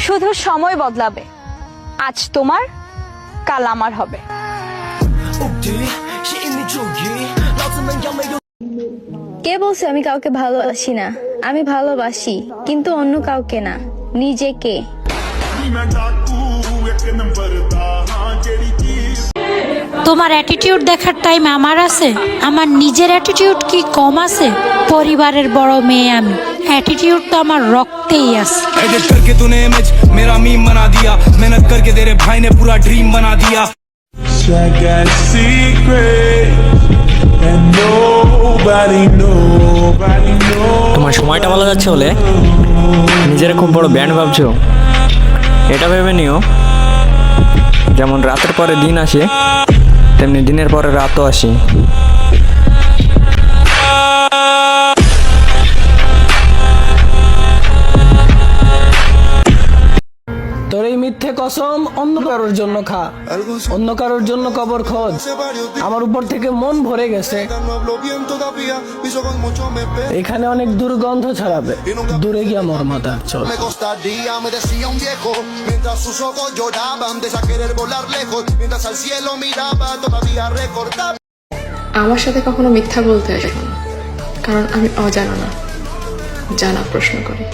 শুধু সময় বদলাবে। আজ তোমার কাল আমার হবে। কে বলছে আমি কাউকে ভালোবাসি না? আমি ভালোবাসি কিন্তু অন্য কাউকে না। নিজেকে। তোমার অ্যাটিটিউড দেখার টাইম আমার আছে। আমার নিজের অ্যাটিটিউড কি কম আছে? পরিবারের বড় মেয়ে আমি। অ্যাটিটিউড তো আমার রক্তেই আছে एडिट करके तूने इमेज मेरा मीम बना दिया मेहनत करके तेरे भाई ने पूरा ड्रीम बना दिया I got a secret and nobody nobody knows তোমার সময়টা ভালো যাচ্ছে বলে নিজের খুব বড় ব্যান্ড ভাবছো এটা ভেবে নিও যেমন রাতের পরে দিন আসে তেমনি দিনের পরে রাতও আসে তোর এই মিথ্যে কসম, অন্য কারোর জন্য খা। অন্য কারোর জন্য কবর খোঁজ। আমার উপর থেকে মন ভরে গেছে। এখানে অনেক দুর্গন্ধ ছড়াবে। দূরে গিয়া মর্মাতা চল। আমার সাথে কখনো মিথ্যা বলতে এসেছ কারণ আমি অজানা না। জানা প্রশ্ন করি।